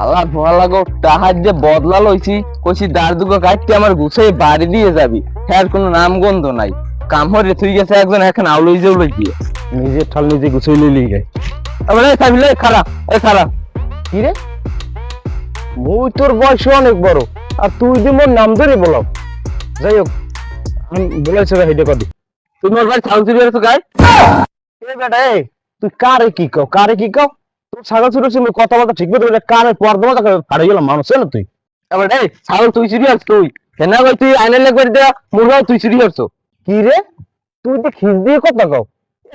আল্লাহ ভালা গো টাহার যে বদলা লইছি কইছি দার দুগো কাটতে আমার গুছাই বাড়ি দিয়ে যাবি। হ্যাঁ কোনো নাম গন্ধ নাই। কাম হরে তুই গেছে একজন এখন আউলই যে লই গিয়ে নিজে ঠাল নিজে গুছিয়ে লিলি গে। আবার এই থামিলে খারাপ এই খারাপ কি রে? মুই তোর বয়স অনেক বড়। আর তুই যে মোর নাম ধরে বলো যাই হোক আমি বলেছি হেডে কদি। তুমি ওর বাড়ি ছাগল চুরি করেছ গাই এই বেটা এই তুই কারে কি কও? কারে কি কও? ছাগল ঠিক মতো কানে পর্দা গেলাম মানুষ না তুই? আবার এই, ছাগল তুই চুরি করছ তুই তুই আইনের লেগ মুরগাও তুই কি রে? তুই তো খিস দিয়ে কথা কও।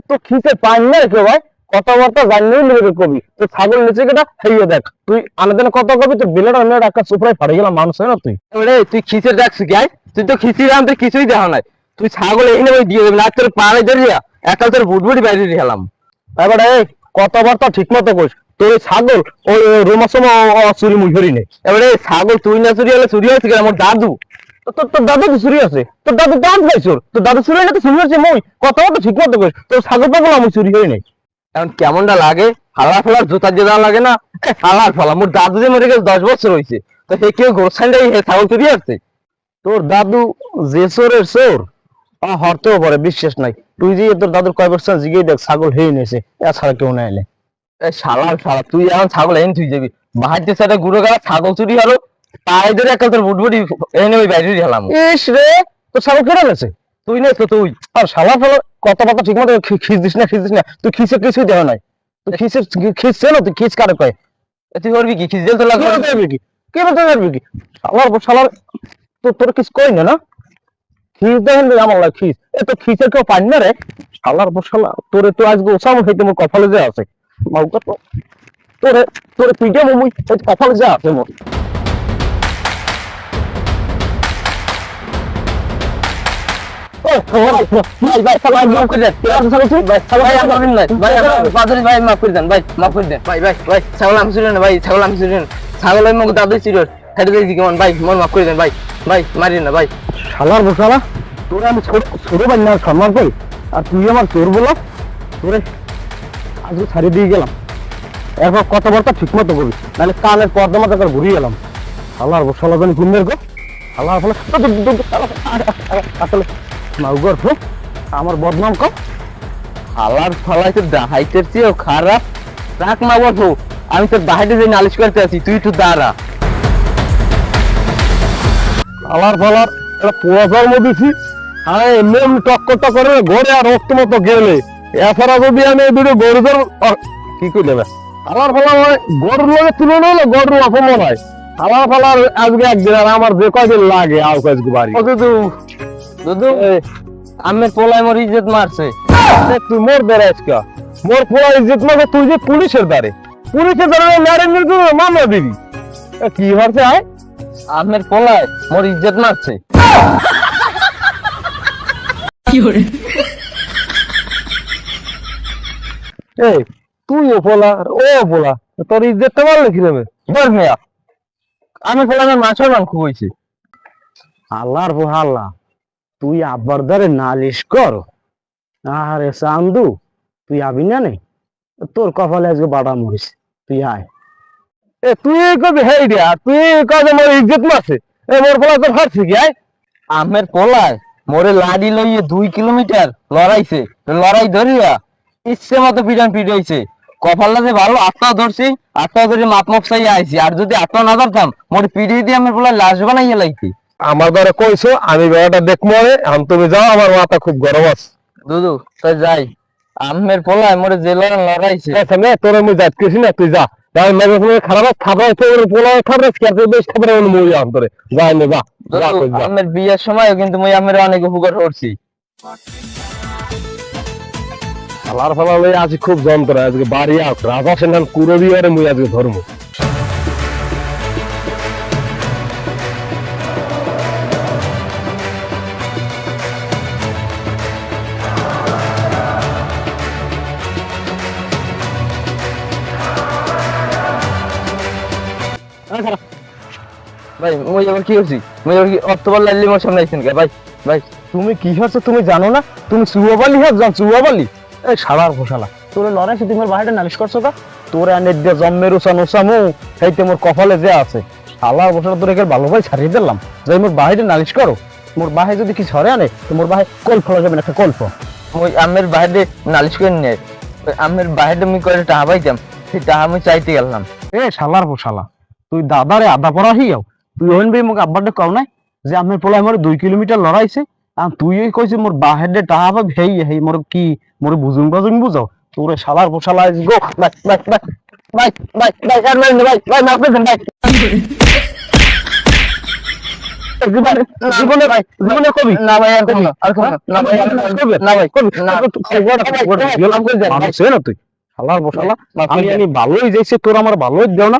তো খিসে পাই না কেউ, ভাই। কথাবার্তা তুই ছাগল নিচে দেখ। তুই কত কবি আমি একটা সুপ্রাই ফাড়ে গেলাম মানুষ না তুই? এই, তুই গাই তুই তো আনতে কিছুই দেখা নাই। তুই ছাগল এখানে দিয়ে দেবে, না তোর পাড়ে ধরিয়া, একাল তোর বুটবুটি বাইরে খেলাম এবারে কথাবার্তা ঠিক মতো কইস। তোর ছাগল, ওই রোমাসম চুরি মুই ধরি নেই এবারে ছাগল তুই না চুরি হলে চুরি হয়েছে আমার দাদু। তোর তোর দাদু তো চুরি আছে। তোর দাদু দাঁত গাইছর তোর দাদু চুরি হলে তো চুরি হচ্ছে মই। কথাবার্তা ঠিক মতো কইস। তোর ছাগল পাগল আমি চুরি করি নাই। এখন কেমনটা লাগে? হালা ফেলার জুতা দিয়ে লাগে না? হালার ফেলা, মোর দাদু যে মরে গেছে দশ বছর হয়েছে তো সে কেউ গোরসাইন্ডাই হে ছাগল চুরি আসছে তোর দাদু যে চোরের চোর। হরতেও পারে বিশ্বাস নাই। তুই যে তোর দাদুর কয় বছর জিগেই দেখ ছাগল হেই নেছে এছাড়া কেউ নাই এলে শালার শালা তুই এখন ছাগল এনে তুই যাবি। বাহার সাইডে গুঁড়ো গালা ছাগল চুরি হলো পায়ে ধরে একাল তোর বুটবুটি এনে ওই বাইরে খেলাম ইস রে তোর ছাগল কেটে গেছে তুই নেই তো তুই। আর শালা ফেলো কথাবার্তা ঠিক মতো খিস দিস না খিস দিস না। তুই খিসে কিছুই দেওয়া নাই। তুই খিসে খিসছে না তুই খিস কারে কয়? তুই করবি কি? খিজেল তো লাগবে। কি কে? বলতে পারবি কি? শালার শালার তোর তোর কিছু কই না না? খিস দেখেন আমার লাগে খিস। এ তো খিসের কেউ পাই না রে। শালার শালা তোরে তো আজকে ওসাম হইতে মোর কপালে যে আছে। মাউকা তো তোরে তোরে পিঠে মুই কপালে যে আছে মোর ছাগল আমি চুরি না ভাই হেঁটে কেমন মন মাফ করে দেন ভাই ভাই মারি না ভাই। শালার বসালা তোরে আমি ছোট ছোট বান্যার সম্মান করি আর তুই আমার চোর বলো? তোরে আজকে ছাড়ি দিয়ে গেলাম। এরপর কথাবার্তা ঠিক মতো করবি নাহলে কানের পর্দা মতো করে ঘুরিয়ে গেলাম শালার বসালা জানি পুণ্যের গো? শালার ফলে আসলে মাউগর ফো। আমার বদনাম কর। হালার ফালাই তো দাহাইতের চেয়েও খারাপ। রাখ মা বলব আমি তোর বাহাইতে যে নালিশ করতে আছি, তুই একটু দাঁড়া। শালার ফালার এটা পোয়া জন্ম দিছি এমনি এমনি টক্কর টক্কর করে ঘরে আর রক্ত মতো গেলে। এছাড়া যদি আমি এই দুটো গরু কি করে দেবে আমার ফলা হয় গরুর লগে তুলনা হলো গরুর অপমান হয়। আমার ফলার আজকে একদিন আর আমার যে কয়দিন লাগে আও কাজকে বাড়ি। দুদু দুদু পোলায় মোর ইজ্জত মারছে। তুই মোর দ্বারা আজকে মোর পোলা ইজ্জত মাকে তুই যে পুলিশের দ্বারে। পুলিশের দ্বারে নারী নির্যাতন মামলা দিবি। কি হচ্ছে আয়? আমের পোলায় মোর ইজ্জত মারছে। এই, তুই ও তোর বল মিয়া আমের মাছের আল্লাহ, তুই আব্বার নালিশ কর। আরে তুই আবি না নে? তোর কপালে আজকে বাড়া মরিস তুই আয়। এ, তুই কবি হেই রে আর তুই কবে মোর ইজ্জত মারছে এ, মোর পোলা তো ফাটছে কি, আয়। আমের পোলায় মোরে লাডি লইয়ে দুই কিলোমিটার লড়াইছে লড়াই ধরিয়া ইচ্ছে মতো পিটান পিটাইছে কপালটা যে ভালো আটটাও ধরছি আটটাও ধরে মাপ মাপ চাই আইছি। আর যদি আটটাও না ধরতাম মোরে পিটিয়ে দিয়ে আমার পোলায় লাশ বানাইয়া লাইছি। আমার দ্বারা কইছো আমি বেড়াটা দেখব এখন তুমি যাও আমার মাথা খুব গরম আছে। দুদু তাই যাই। আমের পোলায় মোরে লড়াই লড়াইছে। তোর আমি যাচ্ছি না তুই যা। যাই খারাপ খাবার পোলা খাবার আর বেশ খাবার মই যাই নে আমের বিয়ের সময়ও কিন্তু মুই আমের অনেক উপকার করছি। আল্লাহর ফালা লই আজ খুব যন্ত্রণা। আজকে বাড়ি আস রাজা সেনান কুরবি দিয়ে মুই আজকে ধর্ম। ভাই মুই আবার কি করছি? মুই আবার কি অক্টোবর লাইলি মোর সামনে আইছেন ভাই ভাই তুমি কি হচ্ছে তুমি জানো না? তুমি চুয়াবালি হ্যাঁ জান চুয়াবালি। এই সারার ফোসালা তোর লড়াই সে তোমার বাড়িটা নালিশ করছ কা? তোর আনে দিয়ে জন্মের উসান উসামু সেইতে মোর কপালে যে আছে। আল্লাহ বছর তোর একে ভালো ভাই ছাড়িয়ে দিলাম। যে মোর বাহিরে নালিশ করো। মোর বাহে যদি কি ছড়ে আনে তো মোর বাহে কল্প যাবে না একটা কল্প ওই আমের বাইরে নালিশ করে নিয়ে আমের বাইরে আমি করে টাকা পাইতাম সেই টাকা আমি চাইতে গেলাম। এ শালার পো শালা তুই দাদারে আদা পড়া হিয়াও তুই ওহেন ভাই মোক আব্বারটা কও নাই যে আমের পোলা মোর দুই কিলোমিটার লড়াইছে আর তুই ওই কইছিস মোর বাহের টাকা পাবি হেই হেই মোর কি মোর বুঝুন বাজুন বুঝাও তোরে শালার পো গো বাই বাই বাই কবি না ভাই আর কবি আর কবি না ভাই আমি আমি তোর আমার ভালোই দেও না